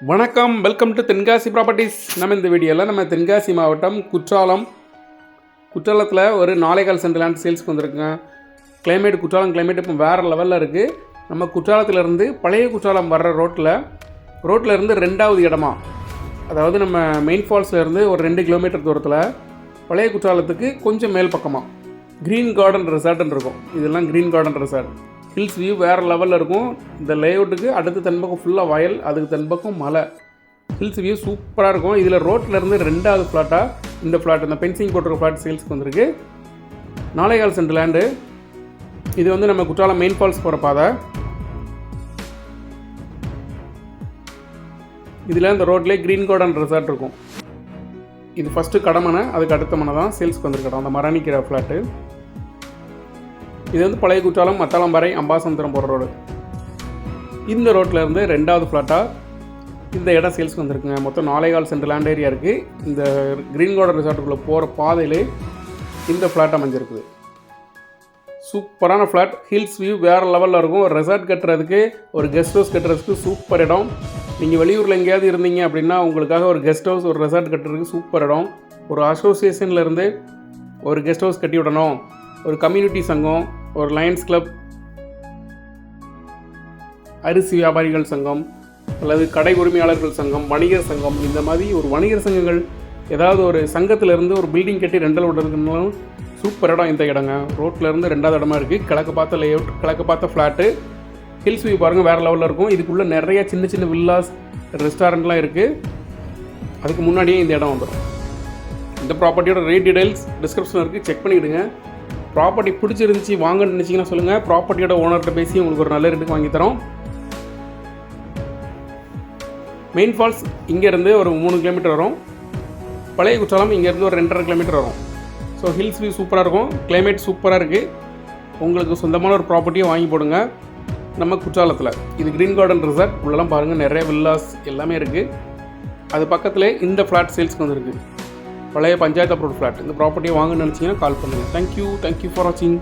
வணக்கம். Welcome to Tenkasi properties நம்ம இந்த வீடியோவில் நம்ம தென்காசி மாவட்டம் குற்றாலம். குற்றாலத்தில் ஒரு நாளைக்கால் சென்ட் லேண்ட் சேல்ஸ்க்கு வந்திருக்குங்க. கிளைமேட் குற்றாலம் கிளைமேட் இப்போ வேறு லெவலில் இருக்குது நம்ம குற்றாலத்திலேருந்து பழைய குற்றாலம் வர்ற ரோட்டில் ரோட்டில் இருந்து ரெண்டாவது இடமா அதாவது நம்ம மெயின் ஃபால்ஸ்லேருந்து ஒரு ரெண்டு கிலோமீட்டர் தூரத்தில் பழைய குற்றாலத்துக்கு கொஞ்சம் மேல் பக்கமாக க்ரீன் கார்டன் ரெசார்ட்னு இருக்கும். இதெல்லாம் green garden resort hills view வேறு லெவலில் இருக்கும். இந்த லேஅவுட்டுக்கு அடுத்த தென்பக்கம் ஃபுல்லாக வயல் அதுக்கு தென்பக்கம் மலை. ஹில்ஸ் வியூ சூப்பராக இருக்கும். இதில் ரோட்டில் இருந்து ரெண்டாவது ஃப்ளாட்டாக இந்த ஃப்ளாட் இந்த பென்சிங் போட்டிருக்க ஃப்ளாட் சேல்ஸ்க்கு வந்திருக்கு. நாளைகால் சென்ட் லேண்டு இது வந்து நம்ம குற்றாலம் மெயின் ஃபால்ஸ் போகிற பாதை. இதில் இந்த ரோட்லேயே க்ரீன் கார்டன் ரெசார்ட் இருக்கும். இது ஃபஸ்ட்டு கடமனை அதுக்கு அடுத்த மனை தான் சேல்ஸ்க்கு வந்திருக்கட்டும் அந்த மரணிக்கிற ஃப்ளாட்டு இது வந்து பழைய குற்றாலம் மத்தாளம்பாறை அம்பாசமுத்திரம் போகிற ரோடு இந்த ரோட்டில் இருந்து ரெண்டாவது ஃப்ளாட்டாக இந்த இடம் சேல்ஸ்க்கு வந்திருக்குங்க. மொத்தம் நாலேகால் சென்ட் லேண்ட் ஏரியா இருக்குது இந்த க்ரீன் கார்டன் ரிசார்ட்டுக்குள்ளே போகிற பாதையிலே இந்த ஃப்ளாட் அமைஞ்சிருக்குது. சூப்பரான ஃப்ளாட் ஹில்ஸ் வியூ வேறு லெவலில் இருக்கும். ஒரு ரெசார்ட் கட்டுறதுக்கு ஒரு கெஸ்ட் ஹவுஸ் கட்டுறதுக்கு சூப்பர் இடம். நீங்கள் வெளியூரில் எங்கேயாவது இருந்தீங்க அப்படின்னா உங்களுக்காக ஒரு கெஸ்ட் ஹவுஸ் ஒரு ரெசார்ட் கட்டுறதுக்கு சூப்பர் இடம். ஒரு அசோசியேஷன்லேருந்து ஒரு கெஸ்ட் ஹவுஸ் கட்டி விடணும். ஒரு கம்யூனிட்டி சங்கம். ஒரு லயன்ஸ் கிளப் அரிசி வியாபாரிகள் சங்கம் அல்லது கடை உரிமையாளர்கள் சங்கம் வணிகர் சங்கம் இந்த மாதிரி ஒரு வணிகர் சங்கங்கள் ஏதாவது ஒரு சங்கத்துல இருந்து ஒரு பில்டிங் கட்டி ரெண்டல் விடுறதுனாலும் சூப்பர் இடம் இந்த இடங்க. ரோட்ல இருந்து ரெண்டாவது இடமா இருக்குது கிழக்கு பார்த்த லேஅவுட் கிழக்கு பார்த்த ஃப்ளாட்டு ஹில்ஸ் வியூ பாருங்கள் வேறு லெவலில் இருக்கும். இதுக்குள்ளே நிறைய சின்ன சின்ன வில்லாஸ் ரெஸ்டாரண்ட்லாம் இருக்குது அதுக்கு முன்னாடியே இந்த இடம் வந்துடும் இந்த ப்ராப்பர்ட்டியோட ரேட் டீடைல்ஸ் டிஸ்கிரிப்ஷன் இருக்குது செக் பண்ணிவிடுங்க ப்ராப்பர்ட்டி பிடிச்சிருந்துச்சி வாங்கன்னு நினச்சிங்கன்னா சொல்லுங்கள் ப்ராப்பர்ட்டியோட ஓனர்கிட்ட பேசி உங்களுக்கு ஒரு நல்ல ரேட்டுக்கு வாங்கி தரோம். மெயின் ஃபால்ஸ் இங்கேருந்து ஒரு மூணு கிலோமீட்டர் வரும். பழைய குற்றாலம் இங்கேருந்து ஒரு ரெண்டரை கிலோமீட்டர் வரும். ஸோ ஹில்ஸ் வியூ சூப்பராக இருக்கும். கிளைமேட் சூப்பராக இருக்குது உங்களுக்கு சொந்தமான ஒரு ப்ராப்பர்ட்டியை வாங்கி போடுங்க. நம்ம குற்றாலத்தில். இது க்ரீன் கார்டன் ரிசார்ட் உள்ளலாம் பாருங்கள் நிறைய வில்லாஸ் எல்லாமே இருக்குது அது பக்கத்தில் இந்த ஃப்ளாட் சேல்ஸ்க்கு வந்துருக்குது பழைய பஞ்சாயத்து அப்ரோட் ஃப்ளாட். இந்த ப்ராப்பர்ட்டியை வாங்கணும்னு நினச்சிங்கன்னா கால் பண்ணுங்கள் தேங்க்யூ தேங்க்யூ ஃபார் வாட்சிங்